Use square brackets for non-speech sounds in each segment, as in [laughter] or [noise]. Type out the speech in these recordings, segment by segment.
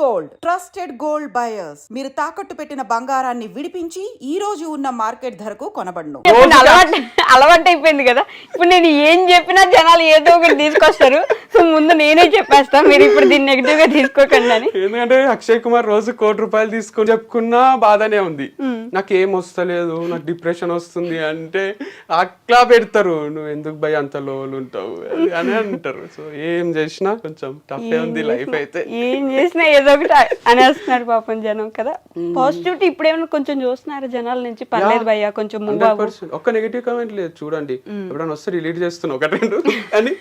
Gold. Trusted gold buyers. మీరు తాకట్టు పెట్టిన బంగారాన్ని విడిపించి ఈ రోజు ఉన్న మార్కెట్ ధరకు కొనబడును. అలవాటు అలవాటు అయిపోయింది కదా. ఇప్పుడు నేను ఏం చెప్పినా జనాలు ఏదో ఒకటి తీసుకొస్తారు. సో ముందు నేనే చెప్పేస్తా. మీరు ఇప్పుడు దీన్ని నెగిటివ్గా తీసుకోకండి అని. ఎందుకంటే అక్షయ్ కుమార్ రోజు కోటి రూపాయలు తీసుకొని చెప్పుకున్నా బాధనే ఉంది. నాకు ఏం వస్తలేదు నాకు డిప్రెషన్ వస్తుంది అంటే అట్లా పెడతారు. నువ్వు ఎందుకు భయ అంత లోలు ఉంటావు? అని అంటారు. సో ఏం చేసినా కొంచెం టఫే ఉంది లైఫ్ అయితే. ఏం చేసినా ఏదో ఒకటి అనేస్తున్నారు పాపం జనం కదా. పాజిటివిటీ ఇప్పుడు ఏమైనా కొంచెం చూస్తున్నారు జనాల నుంచి? పర్లేదు భయ్యా కొంచెం పర్సెంట్. ఒక్క నెగిటివ్ కామెంట్ లేదు చూడండి. ఎప్పుడైనా వస్తే రిలీట్ చేస్తున్నా ఒక రెండు. అని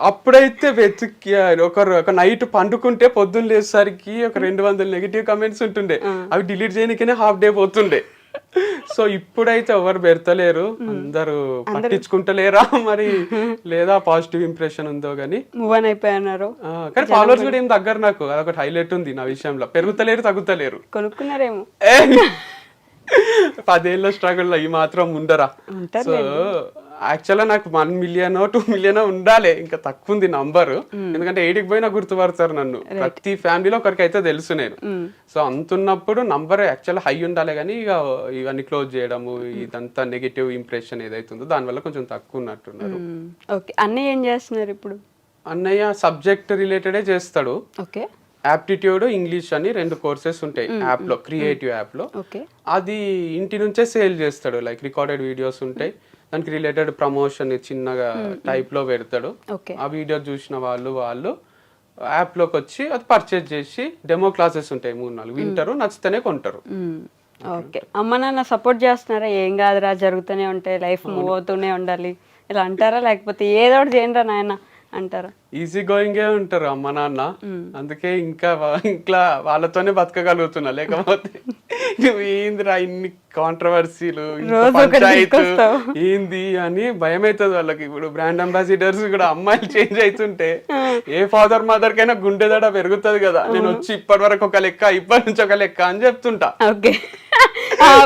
అప్పుడైతే వెతికి ఒకరు ఒక నైట్ పండుకుంటే పొద్దున్న లేసరికి ఒక రెండు వందల నెగిటివ్ కామెంట్స్ ఉంటుండే. అవి డిలీట్ చేయడానికనే హాఫ్ డే పోతుండే. సో ఇప్పుడైతే ఎవరు పెడతలేరు. అందరూ పట్టించుకుంటలేరా మరి? లేదా పాజిటివ్ ఇంప్రెషన్ ఉందో గానీ? మూవ్ అని అయిపోయినారు. కానీ ఫాలోవర్స్ కూడా ఏం దగ్గర నాకు. అదొకటి హైలైట్ ఉంది నా విషయంలో. పెరుగుతలేరు తగ్గుతలేరు. కొనుక్కున్నారేమో! పదేళ్ళ స్ట్రగుల్ ఈ మాత్రం ఉండరా? సో యాక్చువల్గా నాకు వన్ మిలియన్ టూ మిలియన్ ఉండాలి. ఇంకా తక్కువ ఉంది నంబర్ ఎందుకంటే ఎయిటికి పోయినా గుర్తుపడతారు నన్ను. ప్రతి ఫ్యామిలీలో ఒకరికి అయితే తెలుసు నేను. సో అంతున్నప్పుడు నంబర్ యాక్చువల్ హై ఉండాలి కానీ ఇక ఇవన్నీ క్లోజ్ చేయడము ఇదంతా నెగిటివ్ ఇంప్రెషన్ ఏదైతుందో దానివల్ల కొంచెం తక్కువ ఉన్నట్టున్నారు. ఓకే అన్నీ ఏం చేస్తున్నారు ఇప్పుడు? అన్నయ్య సబ్జెక్ట్ రిలేటెడే చేస్తాడు. ఓకే యాప్టిట్యూడ్ ఇంగ్లీష్ అని రెండు కోర్సెస్ ఉంటాయి యాప్లో క్రియేటివ్ యాప్లో. ఓకే అది ఇంటి నుంచే సేల్ చేస్తాడు. లైక్ రికార్డెడ్ వీడియోస్ ఉంటాయి. దానికి రిలేటెడ్ ప్రమోషన్ చిన్నగా టైప్లో పెడతాడు. ఆ వీడియో చూసిన వాళ్ళు వాళ్ళు యాప్లోకి వచ్చి అది పర్చేజ్ చేసి డెమో క్లాసెస్ ఉంటాయి మూడు నాలుగు. వింటారు నచ్చితేనే కొంటారు. ఓకే. అమ్మ నాన్న సపోర్ట్ చేస్తున్నారా? ఏం కాదురా జరుగుతూనే ఉంటాయి లైఫ్ మూవ్ అవుతూనే ఉండాలి. ఇలా అంటారా? లేకపోతే ఏదో ఒకటి చేయండి నాయన? అంటారా? ఈజీ గోయింగే ఉంటారు అమ్మ నాన్న. అందుకే ఇంకా ఇంట్లో వాళ్ళతోనే బతకగలుగుతున్నా. లేకపోతే నువ్వు ఏందిరా ఇన్ని కాంట్రవర్సీలు. ఏంది అని భయం అవుతుంది వాళ్ళకి. ఇప్పుడు బ్రాండ్ అంబాసిడర్స్ కూడా అమ్మాయిలు చేంజ్ అవుతుంటే ఏ ఫాదర్ మదర్ కైనా గుండె దడ పెరుగుతుంది కదా. నేను వచ్చి ఇప్పటి వరకు ఒక లెక్క ఇప్పటి నుంచి ఒక లెక్క అని చెప్తుంటా. ఓకే.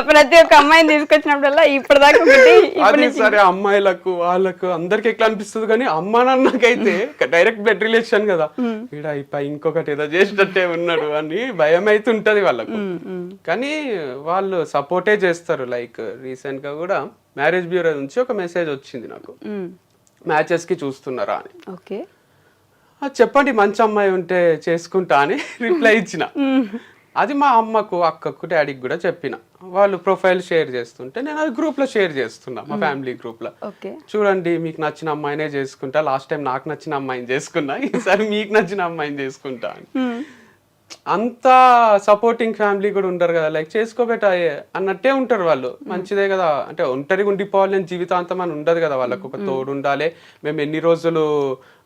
ప్రతి ఒక్క అమ్మాయిని తీసుకొచ్చినప్పుడల్లా ఇప్పటిదాకా ఒకటి అది సరే అమ్మాయిలకు వాళ్ళకు అందరికి ఎట్లా అనిపిస్తుంది కానీ అమ్మ నాన్నకైతే [laughs] డైరెక్ట్ బ్లడ్ రిలేషన్ కదా. ఈడ ఇప్ప ఇంకొకటి ఏదో చేసినట్టే ఉన్నాడు అని భయం అయితే ఉంటది వాళ్ళకు కానీ వాళ్ళు సపోర్టే చేస్తారు. లైక్ రీసెంట్గా కూడా మ్యారేజ్ బ్యూరో నుంచి ఒక మెసేజ్ వచ్చింది నాకు. మ్యాచెస్కి చూస్తున్నారా అని. ఓకే. "ఆ, చెప్పండి మంచి అమ్మాయి ఉంటే చేసుకుంటా అని [laughs] రిప్లై ఇచ్చిన. అది మా అమ్మకు అక్కకు డాడీకి కూడా చెప్పిన. వాళ్ళు ప్రొఫైల్ షేర్ చేస్తుంటే నేను అది గ్రూప్లో షేర్ చేస్తున్నా మా ఫ్యామిలీ గ్రూప్లో ఓకే. చూడండి మీకు నచ్చిన అమ్మాయినే చేసుకుంటా. లాస్ట్ టైం నాకు నచ్చిన అమ్మాయిని చేసుకున్నా ఈసారి మీకు నచ్చిన అమ్మాయిని చేసుకుంటా అని. అంత సపోర్టింగ్ ఫ్యామిలీ కూడా ఉంటారు కదా లైక్ చేసుకోబెట్ట అన్నట్టే ఉంటారు వాళ్ళు. మంచిదే కదా. అంటే ఒంటరిగా ఉండిపోవాలి అని జీవితాంతం అని ఉండదు కదా వాళ్ళకు ఒక తోడు ఉండాలి. మేము ఎన్ని రోజులు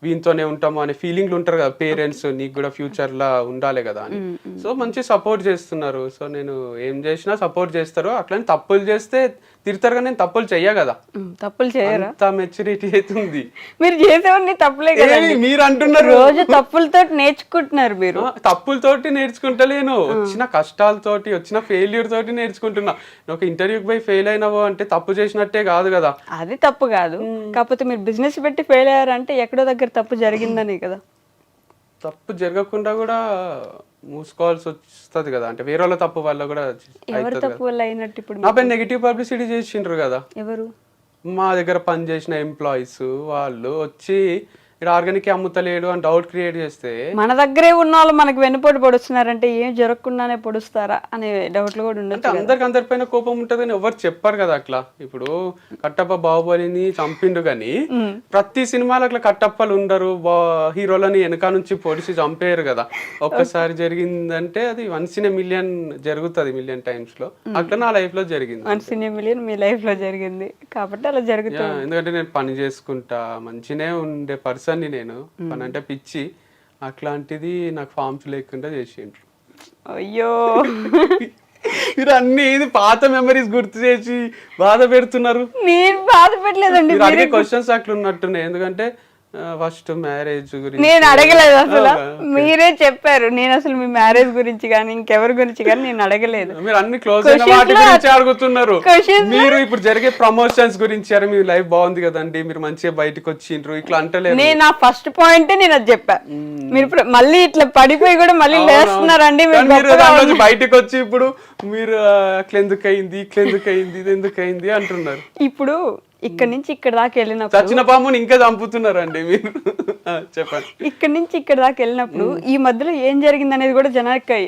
వీనితోనే ఉంటాము అనే ఫీలింగ్లు ఉంటారు కదా పేరెంట్స్ నీకు కూడా ఫ్యూచర్ లా ఉండాలి కదా అని. సో మంచి సపోర్ట్ చేస్తున్నారు. సో నేను ఏం చేసినా సపోర్ట్ చేస్తారు అట్లని తప్పులు చేస్తే తిడతారు కానీ నేను తప్పులు చెయ్య కదా. తప్పులు చేయరా? మెచ్యూరిటీ అవుతుంది మీరు చేసేవన్నీ తప్పులే కదా మీరు అంటున్నారు. రోజు తప్పులతో నేర్చుకుంటున్నారు మీరు. తప్పులతోటి నేర్చుకుంటలేను. వచ్చిన కష్టాలతోటి వచ్చిన ఫెయిల్యూర్ తోటి నేర్చుకుంటున్నా. ఒక ఇంటర్వ్యూకి పోయి ఫెయిల్ అయినావు అంటే తప్పు చేసినట్టే కాదు కదా. అది తప్పు కాదు. కాకపోతే మీరు బిజినెస్ పెట్టి ఫెయిల్ అయ్యారంటే ఎక్కడో దగ్గర తప్పు జరిగిందని కదా. తప్పు జరగకుండా కూడా మూసుకోవాల్సి వస్తుంది కదా. అంటే వేరే వాళ్ళ తప్పు వల్ల కూడా ఎవరు తప్పు వల్ల అయినట్టు ఇప్పుడు నా పైన నెగిటివ్ పబ్లిసిటీ చేసిండ్రు కదా. ఎవరు? మా దగ్గర పనిచేసిన ఎంప్లాయీస్ వాళ్ళు వచ్చి ఇక్కడ ఆర్గానిక్ అమ్ముతలేడు అని డౌట్ క్రియేట్ చేస్తే మన దగ్గరే ఉన్న వాళ్ళు మనకి వెన్నుపోటు పొడుస్తున్నారంటే ఏం జరగకుండానే పొడుస్తారా అనే డౌట్లు కూడా అంటే అందరికి అందరిపైన కోపం ఉంటది కానీ ఎవరు చెప్పారు కదా అట్లా. ఇప్పుడు కట్టప్ప బాహుబలిని చంపిండు కానీ ప్రతి సినిమాలో అట్లా కట్టప్పలు ఉండరు హీరోలని వెనక నుంచి పొడిచి చంపేయరు కదా. ఒక్కసారి జరిగిందంటే అది వన్స్ ఇన్ మిలియన్ జరుగుతుంది మిలియన్ టైమ్స్లో. అట్లా నా లైఫ్లో జరిగింది. వన్ సినీ మిలియన్ మీ లైఫ్లో జరిగింది. కాబట్టి అలా జరుగుతుంది ఎందుకంటే నేను పని చేసుకుంటా మంచినే ఉండే పర్సన్ ని నేను. పని అంటే పిచ్చి. అట్లాంటిది నాకు ఫార్మ్స్ లేకుండా చేసిండ్రు. అయ్యో. [laughs] మీరు అన్ని ఇది పాత మెమరీస్ గుర్తు చేసి బాధ పెడుతున్నారు. నేను బాధ పెట్టలేదండి. అడిగే క్వశ్చన్స్ అట్లా ఉన్నట్టున్నాయి ఎందుకంటే ఫస్ట్ మ్యారేజ్ గురించి. నేను అడగలేదు అసలు? మీరే చెప్పారు. నేను అసలు మీ మ్యారేజ్ గురించి కానీ ఇంకెవరి గురించి కానీ నేను అడగలేదు. మీరు అన్ని క్లోజ్ అయిన వాటి గురించి అడుగుతున్నారు. మీరు ఇప్పుడు జరిగే ప్రమోషన్స్ గురించి అరే మీ లైఫ్ బాగుంది కదండి. మీరు మంచిగా బయటకు వచ్చిండ్రు. ఇట్లా అంటలేరు. నేను నా ఫస్ట్ పాయింట్ నేను అది చెప్పా. మీరు ఇప్పుడు మళ్ళీ ఇట్లా పడిపోయి కూడా మళ్ళీ లేస్తున్నారండి మీరు బయటకు వచ్చి ఇప్పుడు మీరు అట్లా ఎందుకు అయింది ఇట్లా ఎందుకు అయింది ఇది ఎందుకు అయింది అంటున్నారు. ఇప్పుడు ఇక్కడ నుంచి ఇక్కడ దాకా వెళ్ళినప్పుడు చచ్చిన పాముని ఇంకా చంపుతున్నారండి మీరు. చెప్పండి. ఇక్కడ నుంచి ఇక్కడ దాకా వెళ్ళినప్పుడు ఈ మధ్యలో ఏం జరిగింది అనేది కూడా జనానికి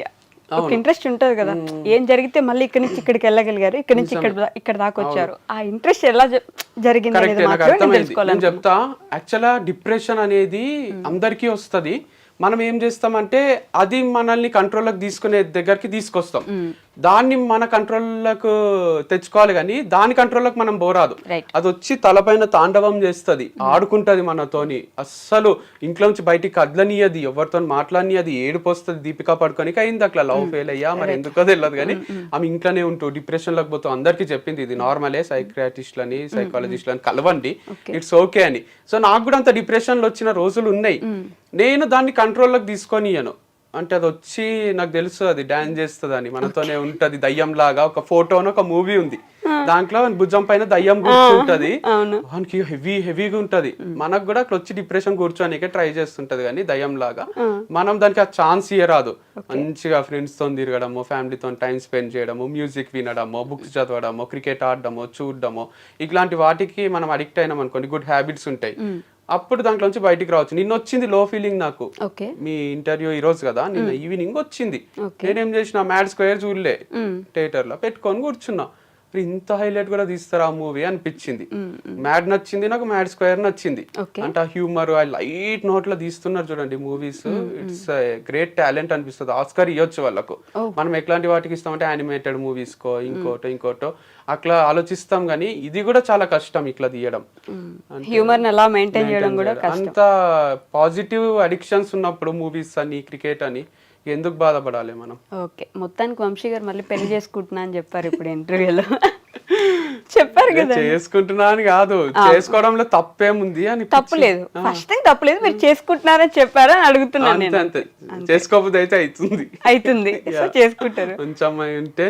ఒక ఇంట్రెస్ట్ ఉంటది కదా. ఏం జరిగితే మళ్ళీ ఇక్కడ నుంచి ఇక్కడికి వెళ్ళగలిగారు ఇక్కడ నుంచి ఇక్కడ ఇక్కడ దాకా వచ్చారు. ఆ ఇంట్రెస్ట్ ఎలా జరిగింది అనేది మాత్రం నేను చెప్తా యాక్చువల్గా డిప్రెషన్ అనేది అందరికీ వస్తది. మనం ఏం చేస్తామంటే అది మనల్ని కంట్రోల్లోకి తీసుకునే దగ్గరికి తీసుకొస్తాం. దాన్ని మన కంట్రోల్లోకి తెచ్చుకోవాలి కానీ దాని కంట్రోల్లోకి మనం Right. అది వచ్చి తలపైన తాండవం చేస్తది ఆడుకుంటది మనతోని. అస్సలు ఇంట్లో నుంచి బయటికి కదలనియది ఎవరితో మాట్లాడనియది ఏడుపు వస్తుంది దీపికా పడుకోనికి అయింది అట్లా లవ్ ఫెయిల్ అయ్యా మరి ఎందుకో తెలియదు కానీ ఆమె ఇంట్లోనే ఉంటూ డిప్రెషన్లోకి పోతూ అందరికీ చెప్పింది ఇది నార్మలే సైక్రాటిస్ట్లని సైకాలజిస్ట్లని కలవండి ఇట్స్ ఓకే అని. సో నాకు కూడా అంత డిప్రెషన్లో వచ్చిన రోజులు ఉన్నాయి. నేను దాన్ని కంట్రోల్లోకి తీసుకొనియను అంటే అది వచ్చి నాకు తెలుసు అది డాన్స్ చేస్తుంది అని. మనతోనే ఉంటది దయ్యం లాగా. ఒక ఫోటోను ఒక మూవీ ఉంది. దాంట్లో భుజం పైన దయ్యం కూర్చుంటది. వానికి హెవీ హెవీగా ఉంటది. మనకు కూడా వచ్చి డిప్రెషన్ కూర్చోనికే ట్రై చేస్తుంటది కానీ దయ్యం లాగా. మనం దానికి ఆ ఛాన్స్ ఇయ్యరాదు. మంచిగా ఫ్రెండ్స్తో తిరగడము ఫ్యామిలీతో టైం స్పెండ్ చేయడము మ్యూజిక్ వినడము బుక్స్ చదవడము క్రికెట్ ఆడడము చూడడము. ఇట్లాంటి వాటికి మనం అడిక్ట్ అయినాం అనుకోండి గుడ్ హ్యాబిట్స్ ఉంటాయి. అప్పుడు దాంట్లోంచి బయటికి రావచ్చు. నిన్న వచ్చింది లో ఫీలింగ్ నాకు. మీ ఇంటర్వ్యూ ఈ రోజు కదా నిన్న ఈవినింగ్ వచ్చింది. నేనేం చేసిన మ్యాడ్ స్క్వేర్ చూడలే. థియేటర్లో పెట్టుకొని కూర్చున్నా. ఇంత హైలైట్ కూడా తీస్తారా ఆ మూవీ అనిపించింది. మ్యాడ్ నచ్చింది నాకు మ్యాడ్ స్క్వేర్ నచ్చింది. అంటే ఆ హ్యూమర్ ఆ లైట్ నోట్లో తీస్తున్నారు చూడండి మూవీస్ ఇట్స్ గ్రేట్ టాలెంట్ అనిపిస్తుంది. ఆస్కర్ ఇవ్వచ్చు వాళ్ళకు. మనం ఎట్లాంటి వాటికి ఇస్తామంటే యానిమేటెడ్ మూవీస్ కో ఇంకోటో ఇంకోటో. అట్లా ఆలోచిస్తాం కానీ ఇది కూడా చాలా కష్టం ఇట్లా తీయడం. హ్యూమర్ ఎలా మెయింటైన్ చేయడం కూడా అంత పాజిటివ్ అడిక్షన్స్ ఉన్నప్పుడు మూవీస్ అని క్రికెట్ అని ఎందుకు బాధపడాలి మనం? ఓకే. మొత్తానికి వంశీ గారు మళ్ళీ పెళ్ళి చేసుకుంటున్నా అని చెప్పారు ఇప్పుడు ఇంటర్వ్యూలో కదా చేసుకుంటున్నా అని కాదు. చేసుకోవడంలో తప్పేముంది అని తప్పులేదు. ఫస్ట్ థింగ్ తప్పులేదు. మీరు చేసుకుంటున్నారని చెప్పారా అని అడుగుతున్నాను అంతే నేను. అంతే. చేసుకోకపోతే అయితే అవుతుంది అవుతుంది [laughs] చేసుకుంటారు. మంచి అమ్మాయి ఉంటే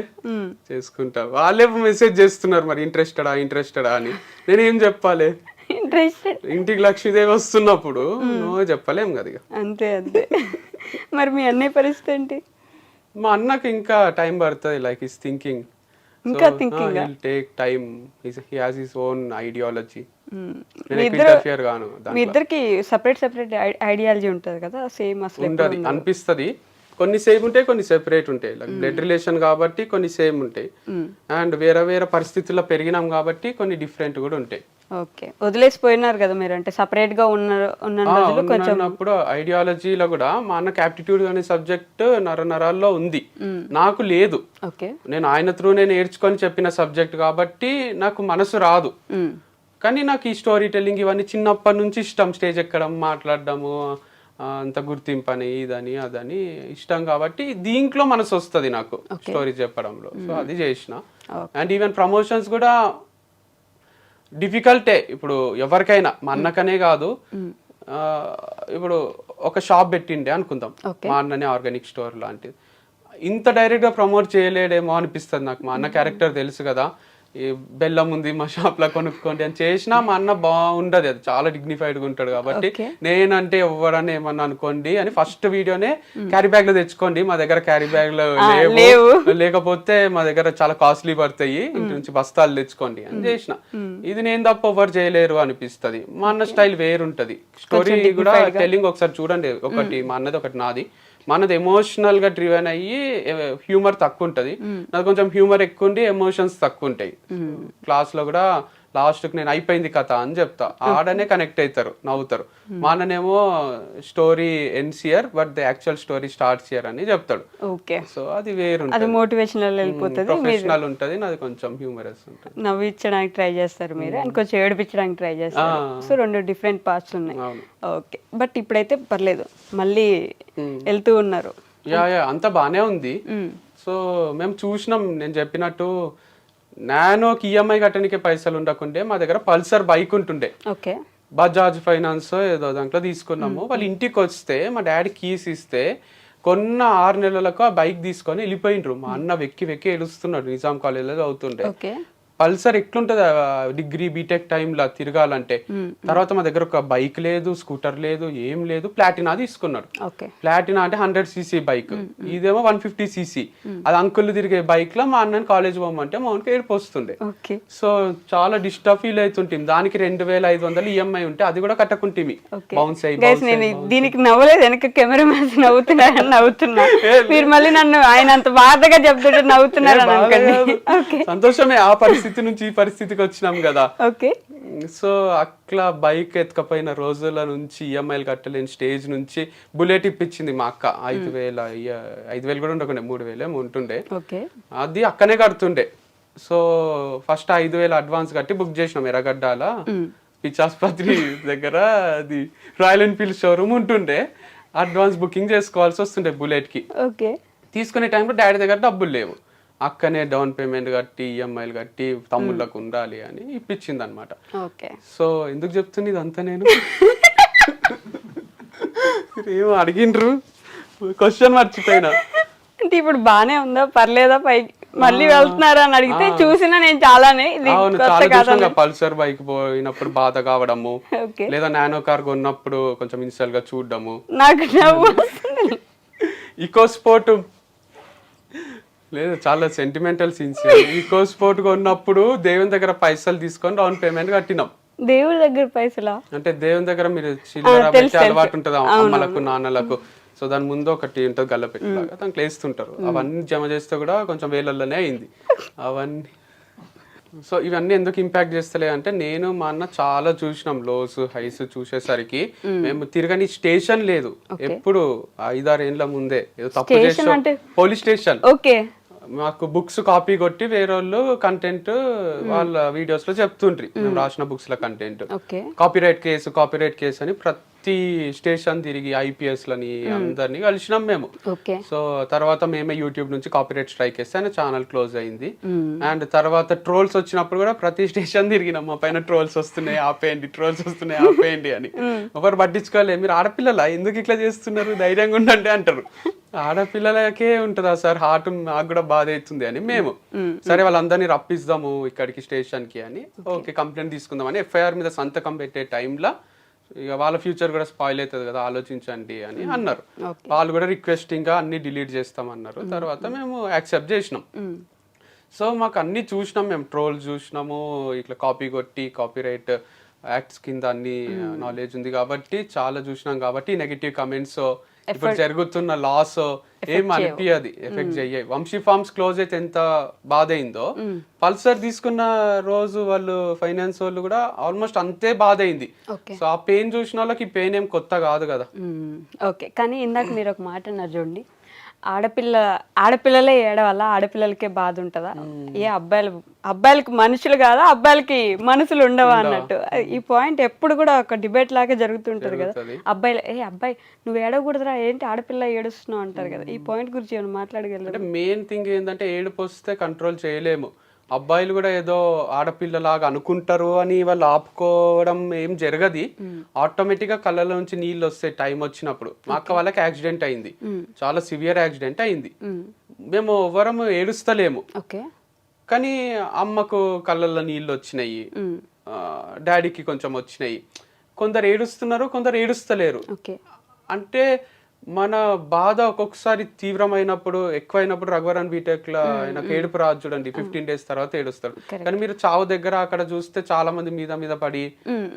చేసుకుంటా. వాళ్ళే మెసేజ్ చేస్తున్నారు మరి ఇంట్రెస్టెడా ఇంట్రెస్టెడా అని. నేను ఏం చెప్పాలి ఇంటికి లక్ష్మీదేవి వస్తున్నప్పుడు నువ్వు చెప్పలేం కదా ఇక. అంతే అంతే. మరి మీ అన్నయ్య పరిస్థితి ఏంటి? మా అన్నకి ఇంకా టైం పడుతుంది లైక్ ఇస్ థింకింగ్ ఇంకా ఆ? Take time he has his own ideology మీ ఇద్దరికి సపరేట్ సపరేట్ ఐడియాలజీ ఉంటుంది కదా సేమ్ అసలు ఉంటది అనిపిస్తది. కొన్ని సేమ్ ఉంటాయి కొన్ని సెపరేట్ ఉంటాయి. లైక్ బ్లడ్ రిలేషన్ కాబట్టి కొన్ని సేమ్ ఉంటాయి. అండ్ వేరే వేరే పరిస్థితుల్లో పెరిగినాం కాబట్టి కొన్ని డిఫరెంట్ కూడా ఉంటాయి. ఓకే. వదిలేసిపోయినారు కదా మీరు? అంటే సపరేట్గా ఉన్న కొంచెం ఉన్నప్పుడు ఐడియాలజీలో కూడా మా అన్నకి యాప్టిట్యూడ్ అనే సబ్జెక్ట్ నర నరాల్లో ఉంది. నాకు లేదు. ఓకే. నేను ఆయన త్రూనే నేర్చుకొని చెప్పిన సబ్జెక్ట్ కాబట్టి నాకు మనసు రాదు. కానీ నాకు ఈ స్టోరీ టెల్లింగ్ ఇవన్నీ చిన్నప్పటి నుంచి ఇష్టం. స్టేజ్ ఎక్కడం మాట్లాడడము అంత గుర్తింపు అని ఇదని అదని ఇష్టం కాబట్టి దీంట్లో మనసు వస్తుంది నాకు స్టోరీ చెప్పడంలో. సో అది చేసిన. అండ్ ఈవెన్ ప్రమోషన్స్ కూడా డిఫికల్టే. ఇప్పుడు ఎవరికైనా మా అన్నకనే కాదు ఆ, ఇప్పుడు ఒక షాప్ పెట్టిండే అనుకుందాం. మా అన్ననే ఆర్గానిక్ స్టోర్ లాంటిది. ఇంత డైరెక్ట్గా ప్రమోట్ చేయలేడేమో అనిపిస్తుంది నాకు. మా అన్న క్యారెక్టర్ తెలుసు కదా. ఈ బెల్లం ఉంది మా షాప్లో కొనుక్కోండి అని చేసినా మా అన్న బాగుండదు. అది చాలా డిగ్నిఫైడ్గా ఉంటాడు కాబట్టి నేనంటే ఎవరన్నా ఏమన్నా అనుకోండి అని ఫస్ట్ వీడియోనే క్యారీ బ్యాగ్లో తెచ్చుకోండి. మా దగ్గర క్యారీ బ్యాగ్లో లేవు. లేకపోతే మా దగ్గర చాలా కాస్ట్లీ పడతాయి. ఇంటి నుంచి బస్తాలు తెచ్చుకోండి అని చేసిన. ఇది నేను తప్ప ఎవరు చేయలేరు అనిపిస్తది. మా అన్న స్టైల్ వేరుంటది. స్టోరీ కూడా టెల్లింగ్ ఒకసారి చూడండి. ఒకటి మా అన్నది ఒకటి నాది. మనది ఎమోషనల్గా డ్రివెన్ అయ్యి హ్యూమర్ తక్కువ ఉంటది నాది కొంచెం హ్యూమర్ ఎక్కువ ఉండి ఎమోషన్స్ తక్కువ ఉంటాయి క్లాస్లో కూడా లాస్ట్కి నేను అయిపోయింది కథ అని చెప్తా. ఆడనే కనెక్ట్ అవుతారు నవ్వుతారు. మా అన్ననేమో story ends here but the actual story starts here అని చెప్తాడు. ఓకే సో అది వేరు అది మోటివేషనల్ వెళ్ళిపోతుంది ప్రొఫెషనల్ ఉంటది నాది కొంచెం హ్యూమరస్ ఉంటది. నవ్వించడానికి ట్రై చేస్తారు మీరు అండ్ కొంచెం ఏడిపించడానికి ట్రై చేస్తారు. సో రెండు డిఫరెంట్ పార్ట్స్ ఉన్నాయి. ఓకే బట్ ఇప్పుడైతే పర్లేదు మళ్ళీ వెళ్తూ ఉన్నారు. యా యా అంత బానే ఉంది. సో మేము చూసినాం నేను చెప్పినట్టు నానోకి ఈఎంఐ కట్టడానికి పైసలు ఉండకుండే మా దగ్గర పల్సర్ బైక్ ఉంటుండే. ఓకే. బజాజ్ ఫైనాన్స్ ఏదో దాంట్లో తీసుకున్నాము. వాళ్ళు ఇంటికి వస్తే మా డాడీ కీస్ ఇస్తే కొన్న ఆరు నెలలకు ఆ బైక్ తీసుకొని వెళ్ళిపోయిండ్రు. మా అన్న వెక్కి వెక్కి ఏడుస్తున్నాడు. నిజాం కాలేజీలో చదువుతుండే. పల్సర్ ఎట్లుంటది? డిగ్రీ బీటెక్ టైంలో తిరగాలంటే. తర్వాత మా దగ్గర ఒక బైక్ లేదు స్కూటర్ లేదు ఏం లేదు ప్లాటినా తీసుకున్నాడు. ప్లాటినా అంటే హండ్రెడ్ సీసీ బైక్. ఇదేమో వన్ ఫిఫ్టీ సీసీ. అది అంకుల్ తిరిగే బైక్లో మా అన్నని కాలేజ్ పోమంటే మా అన్నకి ఏడుపు వస్తుండే ఓకే. సో చాలా డిస్టర్బ్ ఫీల్ అవుతుంటుంది దానికి రెండు వేల ఐదు వందలు ఈఎంఐ ఉంటే అది కూడా కట్టుకుంటుంది బౌన్స్ అయ్యి దీనికి నవ్వలేదు. వెనక కెమెరా మ్యాన్స్ నవ్వుతున్నారని నవ్వుతున్నా. [laughs] మీరు మళ్ళీ నన్ను ఆయన అంత బాధగా చెప్తుంటే నవ్వుతున్నారు [laughs] సంతోషమే ఆ పరిస్థితి. నుంచి ఈ పరిస్థితికి వచ్చినాం కదా. ఓకే. సో అట్లా బైక్ ఎత్తుకపోయిన రోజుల నుంచి ఈఎంఐలు కట్టలేని స్టేజ్ నుంచి బుల్లెట్ ఇప్పించింది మా అక్క. ఐదు వేల ఐదు వేలు కూడా ఉండకుండా మూడు వేలేమో ఉంటుండే. ఓకే. అది అక్కనే కడుతుండే. సో ఫస్ట్ ఐదు వేలు అడ్వాన్స్ కట్టి బుక్ చేసినాం ఎర్రగడ్డాల. పిచ్చాసుపత్రి [laughs] దగ్గర అది రాయల్ ఎన్ఫీల్డ్ షోరూమ్ ఉంటుండే. అడ్వాన్స్ బుకింగ్ చేసుకోవాల్సి వస్తుండే బుల్లెట్కి ఓకే. తీసుకునే టైంలో డాడీ దగ్గర డబ్బులు లేవు. అక్కనే డౌన్ పేమెంట్ కట్టి ఈఎంఐలు కట్టి తమ్ముళ్ళకు ఉండాలి అని ఇప్పించింది అనమాట ఓకే. సో ఎందుకు చెప్తుంది ఇదంతా నేను? [laughs] ఏమో అడిగిండ్రు. క్వశ్చన్ మర్చిపోయినా. అంటే ఇప్పుడు బానే ఉందా? పర్లేదా పైకి? మళ్ళీ వెళ్తున్నారా అని అడిగితే చూసినా నేను చాలానే. పల్సర్ బైక్ పోయినప్పుడు బాధ కావడము. లేదా నానో కార్ కొన్నప్పుడు కొంచెం ఇన్స్టాల్గా చూడడము. నాకు. ఈకో స్పోర్ట్ [laughs] లేదు చాలా సెంటిమెంటల్ సీన్స్ ఈకో స్పోర్ట్ కొన్నప్పుడు దేవుని దగ్గర పైసలు తీసుకొని డౌన్ పేమెంట్ కట్టినాం. దేవుడి దగ్గర పైసలా? అంటే దేవుని దగ్గర మీరు చిల్లర పెట్టే. అలవాటు ఉంటుంది? అమ్మలకు నాన్నలకు. సో దాని ముందు ఒకటి ఉంటుంది గల్లపెట్టిలాగా దాంట్లో వేస్తుంటారు అవన్నీ జమ చేస్తే కూడా కొంచెం వేలల్లోనే అయింది. అవన్నీ. సో ఇవన్నీ ఎందుకు ఇంపాక్ట్ చేస్తలే అంటే నేను మా అన్న చాలా చూసినాం లోస్ హైస్ చూసేసరికి. మేము తిరగని స్టేషన్ లేదు. ఎప్పుడు ఐదారు ఏండ్ల ముందే ఏదో తప్పు చేసి అంటే? Police station okay. మాకు బుక్స్ కాపీ కొట్టి వేరే వాళ్ళు కంటెంట్ వాళ్ళ వీడియోస్లో చెప్తుండ్రి. మేము రాసిన బుక్స్లో content copyright case copyright case అని ప్రతి స్టేషన్ తిరిగి ఐపీఎస్ లని అందరినీ కలిసినాం మేము. సో తర్వాత మేమే యూట్యూబ్ నుంచి కాపీరైట్ స్ట్రైక్ వేస్తే ఆయన ఛానల్ క్లోజ్ అయింది. అండ్ తర్వాత ట్రోల్స్ వచ్చినప్పుడు కూడా ప్రతి స్టేషన్ తిరిగినాం. మా పైన ట్రోల్స్ వస్తున్నాయి ఆపేయండి ట్రోల్స్ వస్తున్నాయి ఆపేయండి అని. ఎవరు పట్టించుకోలే మీరు ఆడపిల్లలా? ఎందుకు ఇట్లా చేస్తున్నారు? ధైర్యంగా ఉండండి అంటారు. ఆడపిల్లలకే ఉంటుందా సార్? హార్ట్ నాకు కూడా బాధ అవుతుంది అని మేము. సరే వాళ్ళందరినీ రప్పిస్తాము ఇక్కడికి స్టేషన్కి అని. ఓకే. కంప్లైంట్ తీసుకుందామని ఎఫ్ఐఆర్ మీద సంతకం పెట్టే టైంలో ఇక వాళ్ళ ఫ్యూచర్ కూడా స్పాయిల్ అవుతుంది కదా ఆలోచించండి అని అన్నారు. వాళ్ళు కూడా రిక్వెస్టింగ్గా అన్ని డిలీట్ చేస్తామన్నారు. తర్వాత మేము. యాక్సెప్ట్ చేసినాం. సో మాకు అన్ని చూసినాం మేము ట్రోల్ చూసినాము ఇట్లా కాపీ కొట్టి కాపీ రైట్ యాక్ట్స్ కింద అన్ని నాలెడ్జ్ ఉంది కాబట్టి చాలా చూసినాం కాబట్టి నెగిటివ్ కమెంట్స్ ఇప్పుడు జరుగుతున్న లాస్ ఏం అనిపించదు ఎఫెక్ట్ చెయ్యాయి వంశీ ఫార్మ్స్ క్లోజ్ అయితే ఎంత బాధ అయిందో పల్సర్ తీసుకున్న రోజు వాళ్ళు ఫైనాన్స్ వాళ్ళు కూడా ఆల్మోస్ట్ అంతే బాధ అయింది సో ఆ పెయిన్ చూసిన వాళ్ళకి ఈ పెయిన్ ఏం కొత్త కాదు కదా. ఓకే కానీ ఇందాక మీరు ఒక మాట అన్నారు చూడండి. ఆడపిల్ల ఆడపిల్లలే ఏడవల్ల ఆడపిల్లలకే బాధ ఉంటుందా ఏ అబ్బాయిలు అబ్బాయిలకి మనుషులు కాదా? అబ్బాయిలకి మనసులు ఉండవా అన్నట్టు. ఈ పాయింట్ ఎప్పుడు కూడా ఒక డిబేట్ లాగా జరుగుతుంటది కదా. అబ్బాయిలు ఏ అబ్బాయి నువ్వు ఏడవకూడదురా ఏంటి ఆడపిల్ల ఏడుస్తున్నావు? అంటారు కదా. ఈ పాయింట్ గురించి ఏమైనా మాట్లాడగలరు? మెయిన్ థింగ్ ఏంటంటే ఏడుపు వస్తే కంట్రోల్ చేయలేము. అబ్బాయిలు కూడా ఏదో ఆడపిల్లలాగా అనుకుంటారు అని వాళ్ళు ఆపుకోవడం ఏం జరగది. ఆటోమేటిక్గా కళ్ళలో నుంచి నీళ్ళు వస్తాయి టైం వచ్చినప్పుడు. మా అక్క వాళ్ళకి యాక్సిడెంట్ అయింది. చాలా సివియర్ యాక్సిడెంట్ అయింది. మేము. ఎవరము ఏడుస్తలేము. కానీ అమ్మకు కళ్ళల్లో నీళ్ళు వచ్చినాయి. డాడీకి కొంచెం వచ్చినాయి. కొందరు ఏడుస్తున్నారు కొందరు ఏడుస్తలేరు. అంటే మన బాధ ఒక్కొక్కసారి తీవ్రమైనప్పుడు ఎక్కువైనప్పుడు రఘువరన్ బీటెక్లో ఆయనకు ఏడుపు రాదు చూడండి. ఫిఫ్టీన్ డేస్ తర్వాత ఏడుస్తాడు కానీ మీరు చావు దగ్గర అక్కడ చూస్తే చాలా మంది మీద మీద పడి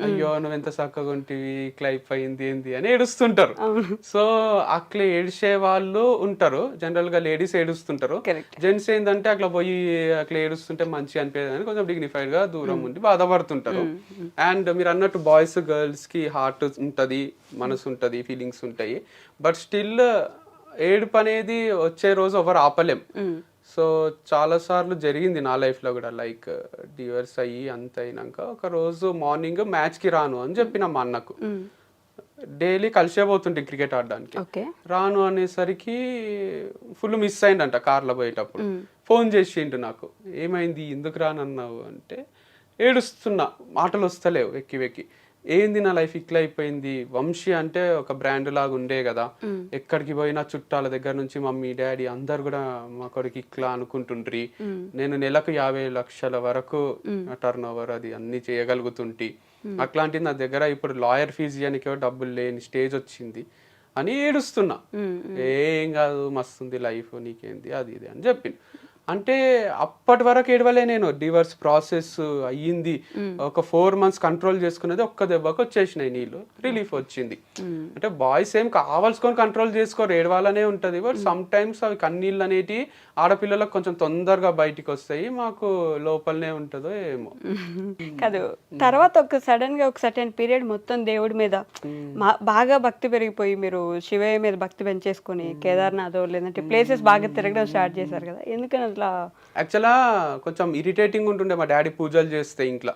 అయ్యో నువ్వు ఎంత చక్కగా ఉంటివి ఇట్లా అయిపోయింది ఏంది అని ఏడుస్తుంటారు. సో అట్లా ఏడిసే వాళ్ళు ఉంటారు. జనరల్గా లేడీస్ ఏడుస్తుంటారు. జెంట్స్ ఏంటంటే అట్లా పోయి అట్లా ఏడుస్తుంటే మంచి అనిపించదు అని కొంచెం డిగ్నిఫైడ్గా దూరం ఉండి బాధపడుతుంటారు. అండ్ మీరు అన్నట్టు బాయ్స్ గర్ల్స్కి హార్ట్ ఉంటది మనసు ఉంటది ఫీలింగ్స్ ఉంటాయి. బట్ స్టిల్ ఏడుపు అనేది వచ్చే రోజు ఎవరు ఆపలేం. సో చాలా సార్లు జరిగింది నా లైఫ్లో కూడా. లైక్ డివర్స్ అయ్యి అంత అయినాక ఒక రోజు మార్నింగ్ మ్యాచ్కి రాను అని చెప్పిన మా అన్నకు. డైలీ కలిసే పోతుంటే క్రికెట్ ఆడడానికి. రాను అనేసరికి ఫుల్ మిస్ అయిందంట కార్లో పోయేటప్పుడు. ఫోన్ చేసిండు నాకు. ఏమైంది? ఎందుకు రానన్నావు? అంటే ఏడుస్తున్నా. మాటలు వస్తలేవు వెక్కి వెక్కి. ఏంది నా లైఫ్ ఇట్లా అయిపోయింది? వంశీ అంటే ఒక బ్రాండ్ లాగా ఉండే కదా. ఎక్కడికి పోయినా చుట్టాల దగ్గర నుంచి మమ్మీ డాడీ అందరు కూడా మా కొడుకు ఇట్లా అనుకుంటుండ్రి. నేను నెలకు యాభై లక్షల వరకు టర్న్ ఓవర్ అది అన్ని చేయగలుగుతుంటి. అట్లాంటిది నా దగ్గర ఇప్పుడు లాయర్ ఫీజు ఇవ్వడానికి డబ్బులు లేని స్టేజ్ వచ్చింది అని ఏడుస్తున్నా. ఏం కాదు మస్తుంది లైఫ్ నీకేంది? అది ఇది అని చెప్పింది అంటే అప్పటి వరకు ఏడవలే నేను. డివర్స్ ప్రాసెస్ అయ్యింది. ఒక ఫోర్ మంత్స్ కంట్రోల్ చేసుకునేది ఒక్క దెబ్బకి వచ్చేసినాయి నీళ్ళు రిలీఫ్ వచ్చింది. అంటే బాయ్స్ ఏం కావాల్సుకొని కంట్రోల్ చేసుకోరు. ఏడవాలనే ఉంటది. బట్ సమ్ టైమ్స్ అవి కన్నీళ్ళు అనేటి ఆడపిల్లలకు కొంచెం తొందరగా బయటికి వస్తాయి. మాకు లోపలనే ఉంటుందో ఏమో. [laughs] కాదు తర్వాత ఒక సడన్గా ఒక సర్టెన్ పీరియడ్ మొత్తం దేవుడి మీద బాగా భక్తి పెరిగిపోయి మీరు శివయ్య మీద భక్తి పెంచేసుకొని కేదార్నాథ్ లేదంటే ప్లేసెస్ బాగా తిరగడం స్టార్ట్ చేశారు కదా. ఎందుకని అట్లా యాక్చువల్గా కొంచెం ఇరిటేటింగ్ ఉంటుండే మా డాడీ పూజలు చేస్తే ఇంట్లో.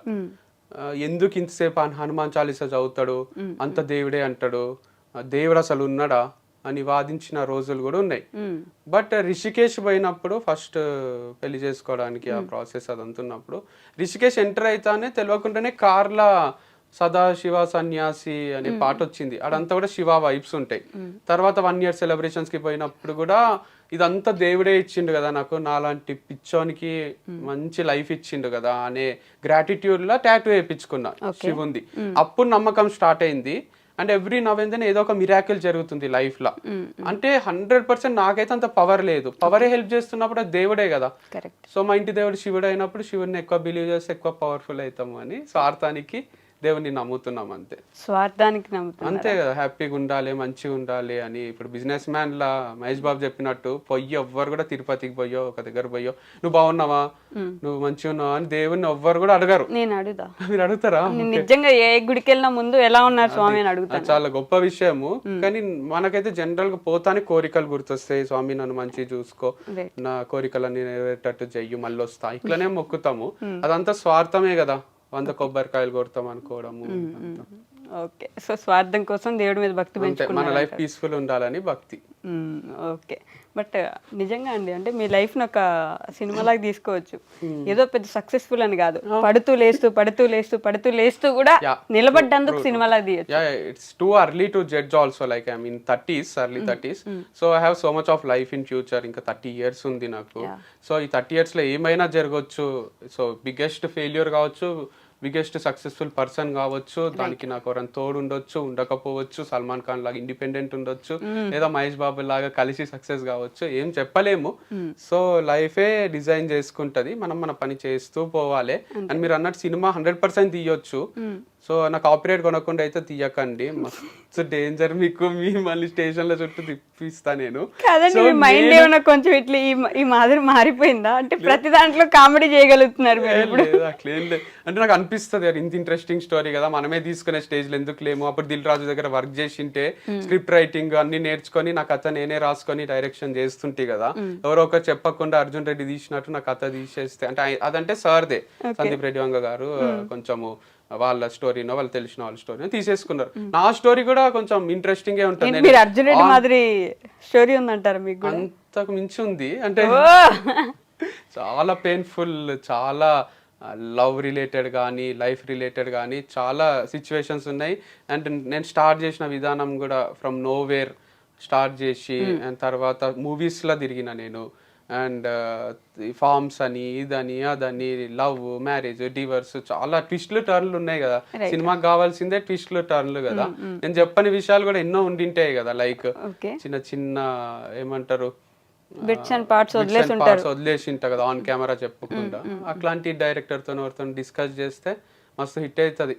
ఎందుకు ఇంతసేపు హను- హనుమాన్ చాలీసా చదువుతాడు? అంత దేవుడే అంటాడు. దేవుడు అసలు ఉన్నాడా? అని వాదించిన రోజులు కూడా ఉన్నాయి. బట్ రిషికేష్ పోయినప్పుడు ఫస్ట్ పెళ్ళి చేసుకోవడానికి ఆ ప్రాసెస్ అదంతా ఉన్నప్పుడు రిషికేష్ ఎంటర్ అయితానే తెలియకుండానే కార్ల సదాశివ సన్యాసి అనే పాట వచ్చింది. అదంతా కూడా శివ వైబ్స్ ఉంటాయి. తర్వాత వన్ ఇయర్ సెలబ్రేషన్స్కి పోయినప్పుడు కూడా ఇదంతా దేవుడే ఇచ్చిండు కదా నాకు నాలాంటి పిచ్చోనికి మంచి లైఫ్ ఇచ్చిండు కదా అనే గ్రాటిట్యూడ్ లా టాటూ వేయించుకున్నా శివుంది. అప్పుడు నమ్మకం స్టార్ట్ అయింది. అండ్ ఎవ్రీ నవ్వేందని ఏదో ఒక మిరాకిల్ జరుగుతుంది లైఫ్లో. అంటే హండ్రెడ్ పర్సెంట్ నాకైతే అంత పవర్ లేదు. పవరే హెల్ప్ చేస్తున్నప్పుడు అది దేవుడే కదా. సో మా ఇంటి దేవుడు శివుడు అయినప్పుడు శివుడిని ఎక్కువ బిలీవ్ చేస్తే ఎక్కువ పవర్ఫుల్ అవుతాము అని స్వార్థానికి దేవుడిని నమ్ముతున్నాం అంతే. స్వార్థానికి అంతే కదా హ్యాపీగా ఉండాలి మంచిగా ఉండాలి అని. ఇప్పుడు బిజినెస్ మ్యాన్ లా మహేష్ బాబు చెప్పినట్టు పొయ్యి ఎవ్వరు కూడా తిరుపతికి పోయో ఒక దగ్గర పోయో నువ్వు బాగున్నావా? నువ్వు మంచిగా ఉన్నావా? అని దేవుడిని ఎవ్వరు కూడా అడగరు. నేను అడుగుదా మీరు అడుగుతారా? నిజంగా ఏ గుడికి వెళ్ళినా ముందు ఎలా ఉన్నారు స్వామి అని అడుగుతాను. అది చాలా గొప్ప విషయము. కానీ మనకైతే జనరల్గా పోతానే కోరికలు గుర్తొస్తాయి. స్వామి నన్ను మంచిగా చూసుకో. నా కోరికలన్నీ నెరవేరేటట్టు చెయ్యి మళ్ళీ వస్తా ఇట్లనే మొక్కుతాము. అదంతా స్వార్థమే కదా. వంద కొబ్బరికాయలు కొడతాం అనుకోవడము. ఓకే. సో స్వార్థం కోసం దేవుడి మీద భక్తి మన లైఫ్ పీస్ఫుల్ ఉండాలని భక్తి. ఓకే. బట్ నిజంగా అండి అంటే మీ లైఫ్ ఒక సినిమాలాగా తీసుకోవచ్చు. ఏదో పెద్ద సక్సెస్ఫుల్ అని కాదు. పడుతూ లేస్తూ పడుతూ లేస్తూ పడుతూ లేస్తూ కూడా. నిలబడ్డందుకు సినిమాలాగా తీయచ్చు. It's too early to judge also like I mean thirties early thirties so I have so much of life in future ఇంకా థర్టీ ఇయర్స్ ఉంది నాకు. సో ఈ థర్టీ ఇయర్స్లో ఏమైనా జరగవచ్చు సో బిగ్గెస్ట్ ఫెయిల్యూర్ కావచ్చు బిగ్గెస్ట్ సక్సెస్ఫుల్ పర్సన్ కావచ్చు దానికి నాకు ఎవరైనా తోడు ఉండొచ్చు ఉండకపోవచ్చు సల్మాన్ ఖాన్ లాగా ఇండిపెండెంట్ ఉండొచ్చు లేదా మహేష్ బాబు లాగా కలిసి సక్సెస్ కావచ్చు ఏం చెప్పలేము. సో లైఫే డిజైన్ చేసుకుంటది మనం మన పని చేస్తూ పోవాలి. అండ్ మీరు అన్నట్టు సినిమా హండ్రెడ్ పర్సెంట్ తీయొచ్చు. సో నా కాపీరైట్ కొనకుండా అయితే తీయకండి. మస్తు డేంజర్ మీకు మీ మళ్ళీ స్టేషన్ల చుట్టూ తిప్పిస్తా నేను. కాదండి మీ మైండ్ ఏమైనా కొంచెం ఇట్లా ఈ మాదిరి మారిపోయిందా? అంటే ప్రతి దాంట్లో కామెడీ చేయగలుగుతున్నారు లేదు అట్లేం లేదు. అంటే నాకు అనిపిస్తుంది ఇంత ఇంట్రెస్టింగ్ స్టోరీ కదా మనమే తీసుకునే స్టేజ్లో ఎందుకు లేము? అప్పుడు దిల్ రాజు దగ్గర వర్క్ చేసింటే స్క్రిప్ట్ రైటింగ్ అన్ని నేర్చుకొని నా కథ నేనే రాసుకొని డైరెక్షన్ చేస్తుంటే కదా ఎవరో ఒకరు చెప్పకుండా అర్జున్ రెడ్డి తీసినట్టు నా కథ తీసేస్తే అంటే అదంటే సార్దే సందీప్ రెడ్డి వంగ గారు కొంచెము వాళ్ళ స్టోరీనో వాళ్ళు తెలిసిన వాళ్ళ స్టోరీ తీసేసుకున్నారు. నా స్టోరీ కూడా కొంచెం ఇంట్రెస్టింగ్ ఉంటుంది. మీరు అర్జున్ రెడ్డి మాదిరి స్టోరీ ఉందంటారు మీకు? అంతకు మించి ఉంది. అంటే! [laughs] చాలా పెయిన్ఫుల్ చాలా లవ్ రిలేటెడ్ కానీ లైఫ్ రిలేటెడ్ కానీ చాలా సిచ్యువేషన్స్ ఉన్నాయి. అండ్ నేను స్టార్ట్ చేసిన విధానం కూడా ఫ్రమ్ నోవేర్ స్టార్ట్ చేసి అండ్ తర్వాత మూవీస్లో తిరిగిన నేను. అండ్ ఫార్మ్స్ అని ఇదని అదని లవ్ మ్యారేజ్ డివర్స్ చాలా ట్విస్ట్లు టర్న్లు ఉన్నాయి కదా. సినిమాకి కావాల్సిందే ట్విస్ట్లు టర్న్లు కదా. నేను చెప్పని విషయాలు కూడా ఎన్నో ఉండింటాయి కదా లైక్ చిన్న చిన్న ఏమంటారు బిట్స్ అండ్ పార్ట్స్ వదిలేసి వదిలేసి ఉంటా కదా ఆన్ కెమెరా చెప్పకుండా. అట్లాంటి డైరెక్టర్తో ఎవరితో డిస్కస్ చేస్తే మస్తు హిట్ అవుతుంది.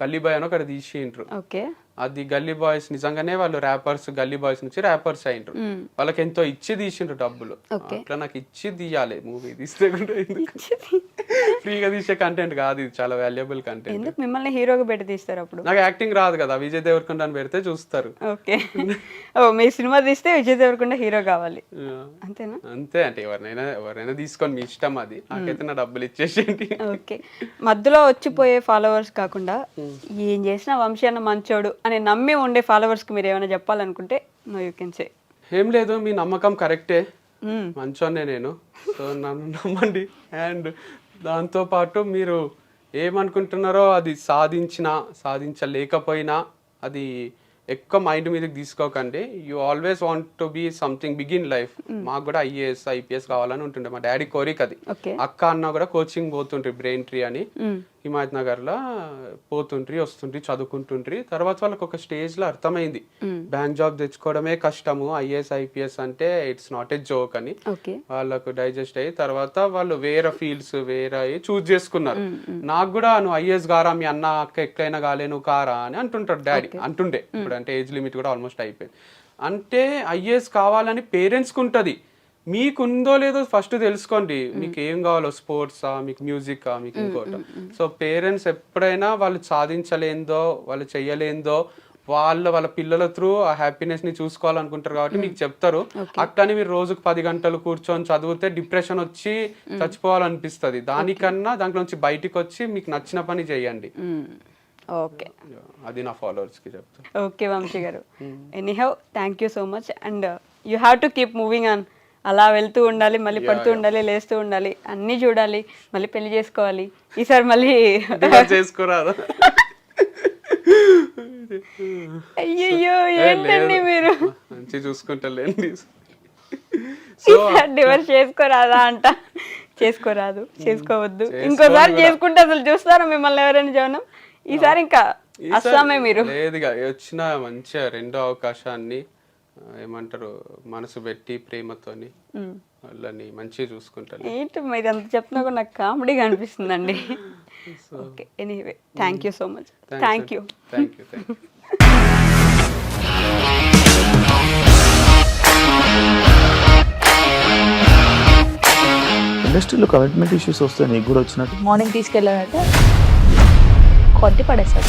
గల్లీ బాయ్ అని ఒకటి తీసిండ్రు. ఓకే అది గల్లీ బాయ్స్ నిజంగానే వాళ్ళు ర్యాపర్స్ గల్లీ బాయ్స్ నుంచి ర్యాపర్స్ అయిండ్రు వాళ్ళకి ఎంతో ఇచ్చి తీసిండ్రు డబ్బులు. అట్లా నాకు ఇచ్చి తీయాలి మూవీ తీస్తే కూడా ఫ్రీగా తీసే కంటెంట్ కాదు ఇది చాలా వాల్యుబుల్ కంటెంట్ ఎందుకు? మిమ్మల్ని హీరోగా పెట్టి తీస్తారు అప్పుడు. నాకు యాక్టింగ్ రాదు కదా విజయ్ దేవరకొండ అని పెడితే చూస్తారు. ఓకే. ఓ మీ సినిమా తీస్తే విజయ్ దేవరకొండ హీరో కావాలి. అంతేనా? అంతే అంటే ఎవరినైనా ఎవరైనా తీసుకొని మీ ఇష్టం అది. నాకైతే నా డబ్బులు ఇచ్చేసేయండి. ఓకే. మధ్యలో వచ్చిపోయే ఫాలోవర్స్ కాకుండా ఏం చేసినా వంశీ అన్న మంచోడు అని నమ్మి ఉండే followers కి మీరు ఏమైనా చెప్పాలనుకుంటే నో యూ కెన్ సే ఏం లేదు మీ నమ్మకం కరెక్టే. మంచోనే నేను. సో నన్ను నమ్మండి. అండ్ దాంతో పాటు మీరు ఏమనుకుంటున్నారో అది సాధించినా సాధించలేకపోయినా అది ఎక్కువ మైండ్ మీదకి తీసుకోకండి. You always want to be something big in life మాకు కూడా ఐఏఎస్ ఐపీఎస్ కావాలని ఉంటుండే. మా డాడీ కోరిక అది. అక్క అన్న కూడా కోచింగ్ పోతుండ్రి బ్రెయిన్ ట్రీ అని. హిమాయత్ నగర్లో పోతుండ్రి వస్తుండ్రి చదువుకుంటుండ్రి. తర్వాత వాళ్ళకి ఒక స్టేజ్లో అర్థమైంది బ్యాంక్ జాబ్ తెచ్చుకోవడమే కష్టము ఐఏఎస్ ఐపీఎస్ అంటే ఇట్స్ నాట్ ఏ జోక్ అని. వాళ్ళకు డైజెస్ట్ అయ్యి తర్వాత వాళ్ళు వేరే ఫీల్డ్స్ వేరే చూస్ చేసుకున్నారు. నాకు కూడా నువ్వు ఐఏఎస్ గారా మీ అన్న అక్క ఎక్కడైనా కాలే నువ్వు కారా అని అంటుంటాడు డాడీ. అంటుండే. ఇప్పుడు అంటే ఏజ్ లిమిట్ కూడా ఆల్మోస్ట్ అయిపోయింది. అంటే ఐఏఎస్ కావాలని పేరెంట్స్కి ఉంటుంది. మీకు ఉందో లేదో ఫస్ట్ తెలుసుకోండి. మీకు ఏం కావాలో స్పోర్ట్సా మీకు మ్యూజికా మీకు ఇంకోట. సో పేరెంట్స్ ఎప్పుడైనా వాళ్ళు సాధించలేందో వాళ్ళు చెయ్యలేందో వాళ్ళ వాళ్ళ పిల్లల త్రూ ఆ హ్యాపీనెస్ని చూసుకోవాలనుకుంటారు కాబట్టి మీకు చెప్తారు. అట్లని మీరు రోజుకు పది గంటలు కూర్చొని చదివితే డిప్రెషన్ వచ్చి చచ్చిపోవాలనిపిస్తుంది. దానికన్నా దాంట్లో నుంచి బయటికి వచ్చి మీకు నచ్చిన పని చేయండి. ఓకే. అది నా followers కి చెప్తాను okay Vamsi garu. Anyhow thank you so much and you have to keep moving on అలా వెళ్తూ ఉండాలి మళ్ళీ పడుతూ ఉండాలి లేస్తూ ఉండాలి అన్నీ చూడాలి మళ్ళీ పెళ్ళి చేసుకోవాలి. ఈసారి మళ్ళీ చేసుకోరాదు అయ్యయ్యో ఏంటండి మీరు? మంచి చూసుకుంటలేండి. డివర్స్ చేసుకోరాదా అంట. చేసుకోరాదు చేసుకోవద్దు. ఇంకోసారి చేసుకుంటే అసలు చూస్తారా మిమ్మల్ని ఎవరైనా జవనం ఈసారి ఇంకా అస్సామే మీరు. లేదుగా వచ్చిన మంచిగా రెండో అవకాశాన్ని ఏమంటారు మనసు పెట్టి ప్రేమతోని వాళ్ళని మంచిగా చూసుకుంటాను ఏంటి మీరు అంత చెప్తున్నా కూడా నాకు కామెడీగా అనిపిస్తుందండి okay anyway thank you so much thank you thank you thank you ఇండస్ట్రీలో కమిట్మెంట్ ఇష్యూస్ వస్తే నీకు కూడా వచ్చినట్టు. మార్నింగ్ తీసుకెళ్ళాడంటే కొట్టి పడేస్తాడు